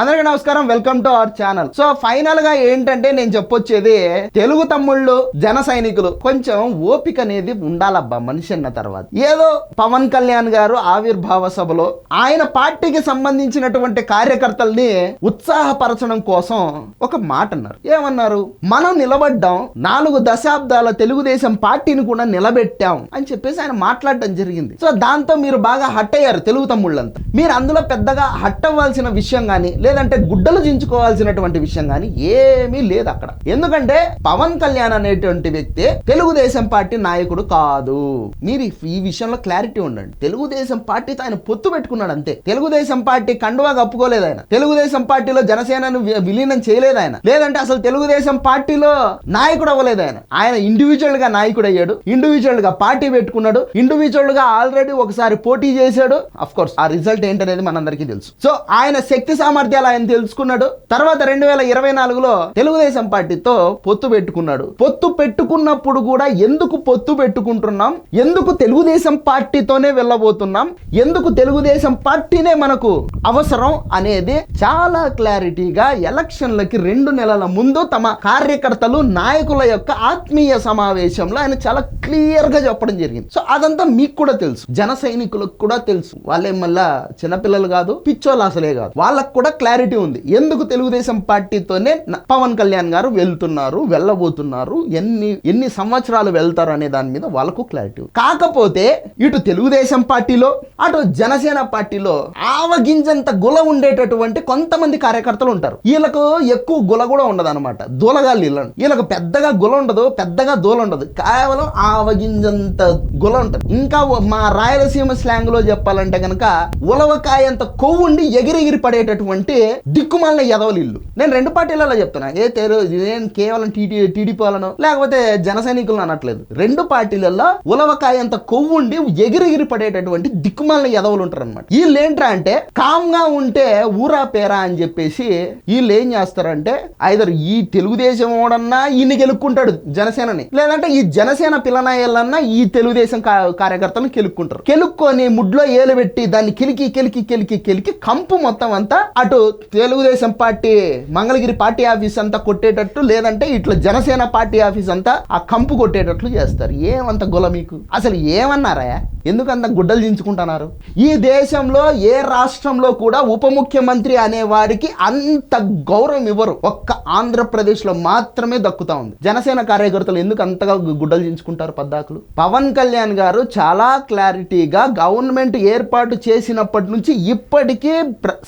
అందరికీ నమస్కారం welcome to our channel. So ఫైనల్గా ఏంటంటే నేను చెప్పొచ్చేది తెలుగు తమ్ముళ్ళు జన సైనికులు కొంచెం ఓపిక అనేది ఉండాలబ్బా మనిషి అన్న తర్వాత. ఏదో పవన్ కళ్యాణ్ గారు ఆవిర్భావ సభలో ఆయన పార్టీకి సంబంధించినటువంటి కార్యకర్తల్ని ఉత్సాహపరచడం కోసం ఒక మాట అన్నారు. ఏమన్నారు? మనం నిలబడ్డాం నాలుగు దశాబ్దాల తెలుగుదేశం పార్టీని కూడా నిలబెట్టాం అని చెప్పేసి ఆయన మాట్లాడడం జరిగింది. సో దాంతో మీరు బాగా హట్ అయ్యారు తెలుగు తమ్ముళ్ళంతా. మీరు అందులో పెద్దగా హట్ అవ్వాల్సిన విషయం కానీ లేదంటే గుడ్డలు చించుకోవాల్సినటువంటి విషయం కానీ ఏమీ లేదు అక్కడ. ఎందుకంటే పవన్ కళ్యాణ్ అనేటువంటి వ్యక్తి తెలుగుదేశం పార్టీ నాయకుడు కాదు. మీరు ఈ- విషయంలో క్లారిటీ ఉండండి. తెలుగుదేశం పార్టీతో ఆయన పొత్తు పెట్టుకున్నాడు అంతే. తెలుగుదేశం పార్టీ కండువా కప్పుకోలేదు ఆయన. తెలుగుదేశం పార్టీలో జనసేనను విలీనం చేయలేదు ఆయన. లేదంటే అసలు తెలుగుదేశం పార్టీలో నాయకుడు అవ్వలేదు ఆయన. ఆయన ఇండివిజువల్గా నాయకుడు అయ్యాడు. ఇండివిజువల్గా పార్టీ పెట్టుకున్నాడు. ఇండివిజువల్గా ఆల్రెడీ ఒకసారి పోటీ చేశాడు. అఫ్ కోర్స్ ఆ రిజల్ట్ ఏంటనేది మనందరికీ తెలుసు. సో ఆయన శక్తి సామర్థ్యం విషయాలు ఆయన తెలుసుకున్నాడు. తర్వాత రెండు వేల ఇరవై నాలుగులో తెలుగుదేశం పార్టీతో పొత్తు పెట్టుకున్నాడు. పొత్తు పెట్టుకున్నప్పుడు కూడా ఎందుకు పొత్తు పెట్టుకుంటున్నాం? ఎందుకు తెలుగుదేశం పార్టీతోనే వెళ్ళబోతున్నాం? ఎందుకు తెలుగుదేశం పార్టీనే మనకు అవసరం అనేది చాలా క్లారిటీగా ఎలక్షన్లకి రెండు నెలల ముందు తమ కార్యకర్తలు నాయకుల యొక్క ఆత్మీయ సమావేశంలో ఆయన చాలా క్లియర్గా చెప్పడం జరిగింది. సో అదంతా మీకు కూడా తెలుసు. జన సైనికులకు కూడా తెలుసు. వాళ్ళే మళ్ళా చిన్నపిల్లలు కాదు పిచ్చోళ్ళు అసలే కాదు. వాళ్ళకు కూడా క్లారిటీ ఉంది. ఎందుకు తెలుగుదేశం పార్టీతోనే పవన్ కళ్యాణ్ గారు వెళ్తున్నారు వెళ్ళబోతున్నారు ఎన్ని ఎన్ని సంవత్సరాలు వెళ్తారు అనే దాని మీద వాళ్ళకు క్లారిటీ ఉంది. కాకపోతే ఇటు తెలుగుదేశం పార్టీలో అటు జనసేన పార్టీలో ఆవగింజంత గుల ఉండేటటువంటి కొంతమంది కార్యకర్తలు ఉంటారు. వీళ్ళకు ఎక్కువ గుల కూడా ఉండదు అనమాట దూలగాళ్ళు వీళ్ళని. వీళ్ళకు పెద్దగా గుల ఉండదు పెద్దగా దూల ఉండదు. కేవలం ఆవగింజంత గుల ఉంటుంది. ఇంకా మా రాయలసీమ స్లాంగ్లో చెప్పాలంటే కనుక ఉలవకాయంత కొవ్వు ఉండి ఎగిరెగిరి పడేటటువంటి దిక్కుమాలిన ఎదవలు ఇల్లు. నేను రెండు పార్టీలలో చెప్తున్నా. ఏ తెలు నేను కేవలం టీడీ టీడీపీ వాళ్ళను లేకపోతే జన సైనికులను అనట్లేదు. రెండు పార్టీలలో ఉలవకాయంత కొవ్వు ఉండి ఎగిరెగిరి పడేటటువంటి దిక్కుమాలిన ఎదవలు ఉంటారు అనమాట వీళ్ళు ఏంట్రా అంటే కామ్గా ఉంటే ఊరా పేరా అని చెప్పేసి వీళ్ళు ఏం చేస్తారంటే ఐదర్ ఈ తెలుగుదేశం ఓడన్నా ఈయన గెలుక్కుంటాడు జనసేనని. లేదంటే ఈ జనసేన పిల్లనాయలన్నా ఈ తెలుగుదేశం కార్యకర్తలను కెలుక్కుంటారు కెలుక్కొని ముడ్లో ఏలు పెట్టి దాన్ని కెలికి కెలికి కెలికి కెలికి కంపు మొత్తం అంతా అటు Telugu Desam party Mangalagiri party office అంతా కొట్టేటట్టు లేదంటే ఇట్లా జనసేన పార్టీ ఆఫీస్ అంతా ఆ కంపు కొట్టేటట్లు చేస్తారు. ఏమంత గొల మీకు? అసలు ఏమన్నారా? ఎందుకంత గుడ్డలు దించుకుంటున్నారు? ఈ దేశంలో ఏ రాష్ట్రంలో కూడా ఉప ముఖ్యమంత్రి అనే వారికి అంత గౌరవం ఇవ్వరు. ఒక్క ఆంధ్రప్రదేశ్లో మాత్రమే దక్కుతా ఉంది. జనసేన కార్యకర్తలు ఎందుకు అంతగా గుడ్డలు దించుకుంటారు పద్దాకులు? పవన్ కళ్యాణ్ గారు చాలా క్లారిటీగా గవర్నమెంట్ ఏర్పాటు చేసినప్పటి నుంచి ఇప్పటికీ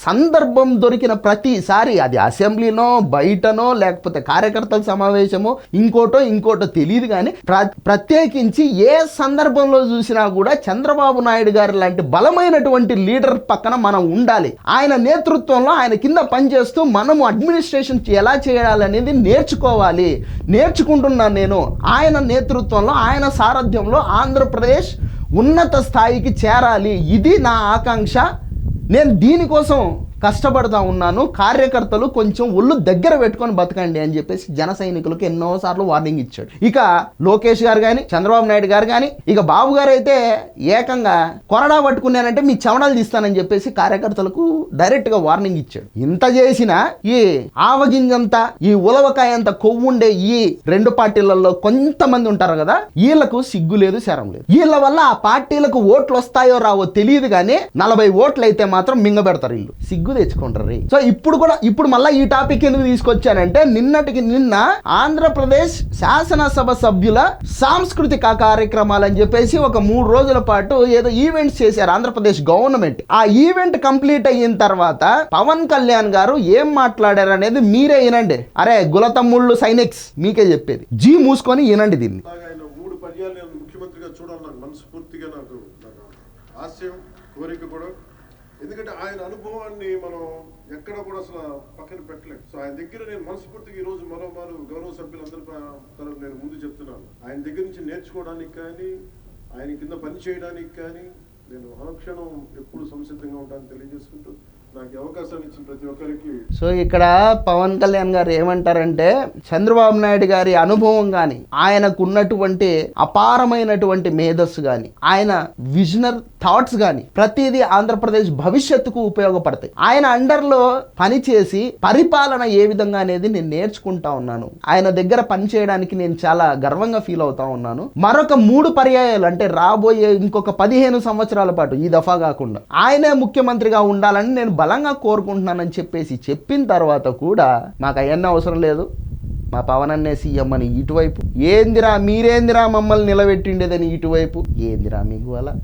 సందర్భం దొరికిన ప్రతిసారి అది అసెంబ్లీనో బయటనో లేకపోతే కార్యకర్తల సమావేశమో ఇంకోటో ఇంకోటో తెలియదు కానీ ప్ర- ప్రత్యేకించి ఏ సందర్భంలో చూసినా కూడా చంద్రబాబు నాయుడు గారు లాంటి బలమైనటువంటి లీడర్ పక్కన మనం ఉండాలి. ఆయన నేతృత్వంలో ఆయన కింద పనిచేస్తూ మనము అడ్మినిస్ట్రేషన్ ఎలా చేయాలనేది నేర్చుకోవాలి. నేర్చుకుంటున్నాను నేను. ఆయన నేతృత్వంలో ఆయన సారథ్యంలో ఆంధ్రప్రదేశ్ ఉన్నత స్థాయికి చేరాలి. ఇది నా ఆకాంక్ష. నేను దీనికోసం కష్టపడతా ఉన్నాను కార్యకర్తలు కొంచెం ఒళ్ళు దగ్గర పెట్టుకొని బతకండి అని చెప్పేసి జన సైనికులకు ఎన్నోసార్లు వార్నింగ్ ఇచ్చాడు. ఇక లోకేష్ గారు కానీ చంద్రబాబు నాయుడు గారు కానీ ఇక బాబు గారు అయితే ఏకంగా కొరడా పట్టుకున్నానంటే మీ చవడాలు తీస్తానని చెప్పేసి కార్యకర్తలకు డైరెక్ట్గా వార్నింగ్ ఇచ్చాడు. ఇంత చేసిన ఈ ఆవగింజంత ఈ ఉలవకాయంత కొవ్వుండే ఈ రెండు పార్టీలలో కొంతమంది ఉంటారు కదా వీళ్ళకు సిగ్గు లేదు శరం లేదు. వీళ్ళ వల్ల ఆ పార్టీలకు ఓట్లు వస్తాయో రావో తెలియదు కానీ నలభై ఓట్లు అయితే మాత్రం మింగబెడతారు వీళ్ళు. సిగ్గు తెచ్చుకుంటారు. సో ఇప్పుడు కూడా ఇప్పుడు మళ్ళీ ఈ టాపిక్ ఎందుకు తీసుకొచ్చానంటే నిన్నటికి నిన్న ఆంధ్రప్రదేశ్ శాసనసభ సభ్యుల సాంస్కృతిక కార్యక్రమాలు అని చెప్పేసి ఒక మూడు రోజుల పాటు ఏదో ఈవెంట్స్ చేశారు ఆంధ్రప్రదేశ్ గవర్నమెంట్ ఆ ఈవెంట్ కంప్లీట్ అయిన తర్వాత పవన్ కళ్యాణ్ గారు ఏం మాట్లాడారు అనేది మీరే వినండి. అరే గులతమ్ముళ్ళు సైనిక్స్ మీకే చెప్పేది. జీ మూసుకొని వినండి దీన్ని. మూడు పర్యాలు ముఖ్యమంత్రిగా చూడాలని మనస్ఫూర్తిగా నాకు ఆశయం కోరిక కూడా. ఎందుకంటే ఆయన అనుభవాన్ని మనం ఎక్కడ కూడా అసలు పక్కన పెట్టలేదు సో ఆయన దగ్గర నేను మనస్ఫూర్తిగా ఈ రోజు మరోమారు గౌరవ సభ్యులందరి తరఫు నేను ముందు చెప్తున్నాను. ఆయన దగ్గర నుంచి నేర్చుకోవడానికి కానీ ఆయన కింద పని చేయడానికి కానీ నేను అనుక్షణం ఎప్పుడు సంసిద్ధంగా ఉంటానని తెలియజేసుకుంటూ సో ఇక్కడ పవన్ కళ్యాణ్ గారు ఏమంటారంటే చంద్రబాబు నాయుడు గారి అనుభవం కానీ ఆయనకు ఉన్నటువంటి అపారమైనటువంటి మేధస్సు కానీ ఆయన విజనర్ థాట్స్ కానీ ప్రతిదీ ఆంధ్రప్రదేశ్ భవిష్యత్తుకు ఉపయోగపడతాయి. ఆయన అండర్లో పనిచేసి పరిపాలన ఏ విధంగా అనేది నేను నేర్చుకుంటా ఉన్నాను. ఆయన దగ్గర పని చేయడానికి నేను చాలా గర్వంగా ఫీల్ అవుతా ఉన్నాను. మరొక మూడు పర్యాయాలు అంటే రాబోయే ఇంకొక పదిహేను సంవత్సరాల పాటు ఈ దఫా కాకుండా ఆయనే ముఖ్యమంత్రిగా ఉండాలని నేను బలంగా కోరుకుంటున్నానని చెప్పేసి చెప్పిన తర్వాత కూడా మాకు అవన్నీ అవసరం లేదు. మా పవన్ అన్నే సీఎం అని ఇటువైపు. ఏందిరా మీరేందిరా మమ్మల్ని నిలబెట్టిండేదని ఇటువైపు. ఏందిరా మీకు అలా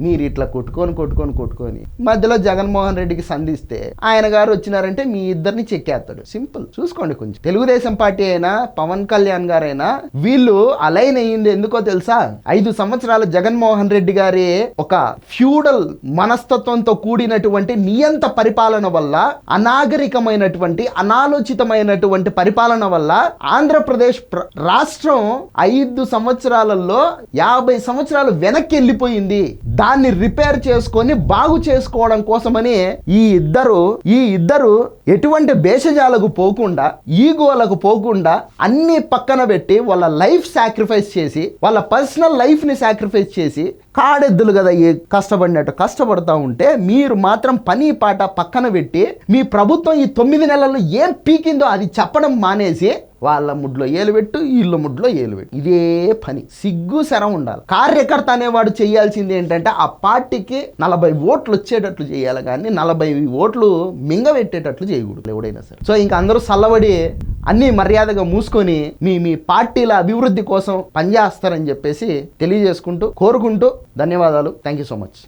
మీరు ఇట్లా కొట్టుకొని కొట్టుకొని కొట్టుకొని మధ్యలో జగన్మోహన్ రెడ్డికి సంధిస్తే ఆయన గారు వచ్చినారంటే మీ ఇద్దరిని చెక్కేస్తాడు. సింపుల్. చూసుకోండి కొంచెం. తెలుగుదేశం పార్టీ అయినా పవన్ కళ్యాణ్ గారైనా వీళ్ళు అలైన్ అయ్యింది ఎందుకో తెలుసా? ఐదు సంవత్సరాల జగన్మోహన్ రెడ్డి గారి ఒక ఫ్యూడల్ మనస్తత్వంతో కూడినటువంటి నియంత పరిపాలన వల్ల అనాగరికమైనటువంటి అనాలోచితమైనటువంటి పరిపాలన వల్ల ఆంధ్రప్రదేశ్ ప్ర- రాష్ట్రం ఐదు సంవత్సరాలలో యాభై సంవత్సరాలు వెనక్కి వెళ్ళిపోయింది. దాన్ని రిపేర్ చేసుకొని బాగు చేసుకోవడం కోసమని ఈ ఇద్దరు ఈ ఇద్దరు ఎటువంటి భేషజాలకు పోకుండా ఈగోలకు పోకుండా అన్ని పక్కన పెట్టి వాళ్ళ లైఫ్ సాక్రిఫైస్ చేసి వాళ్ళ పర్సనల్ లైఫ్ని సాక్రిఫైస్ చేసి కాడెద్దులు కదా ఈ కష్టపడినట్టు కష్టపడతా ఉంటే మీరు మాత్రం పని పాట పక్కన పెట్టి మీ ప్రభుత్వం ఈ తొమ్మిది నెలల్లో ఏం పీకిందో అది చెప్పడం మానేసి వాళ్ళ ముడ్లో ఏలు పెట్టు వీళ్ళ ముడ్లో ఏలు పెట్టు ఇదే పని. సిగ్గు శరం ఉండాలి. కార్యకర్త అనేవాడు చేయాల్సింది ఏంటంటే ఆ పార్టీకి నలభై ఓట్లు వచ్చేటట్లు చేయాలి కానీ నలభై ఓట్లు మింగబెట్టేటట్లు చేయకూడదు ఎవడైనా సరే. సో ఇంకా అందరూ చల్లబడి అన్ని మర్యాదగా మూసుకొని మీ మీ పార్టీల అభివృద్ధి కోసం పనిచేస్తారని చెప్పేసి తెలియజేసుకుంటూ కోరుకుంటూ ధన్యవాదాలు. Thank you so much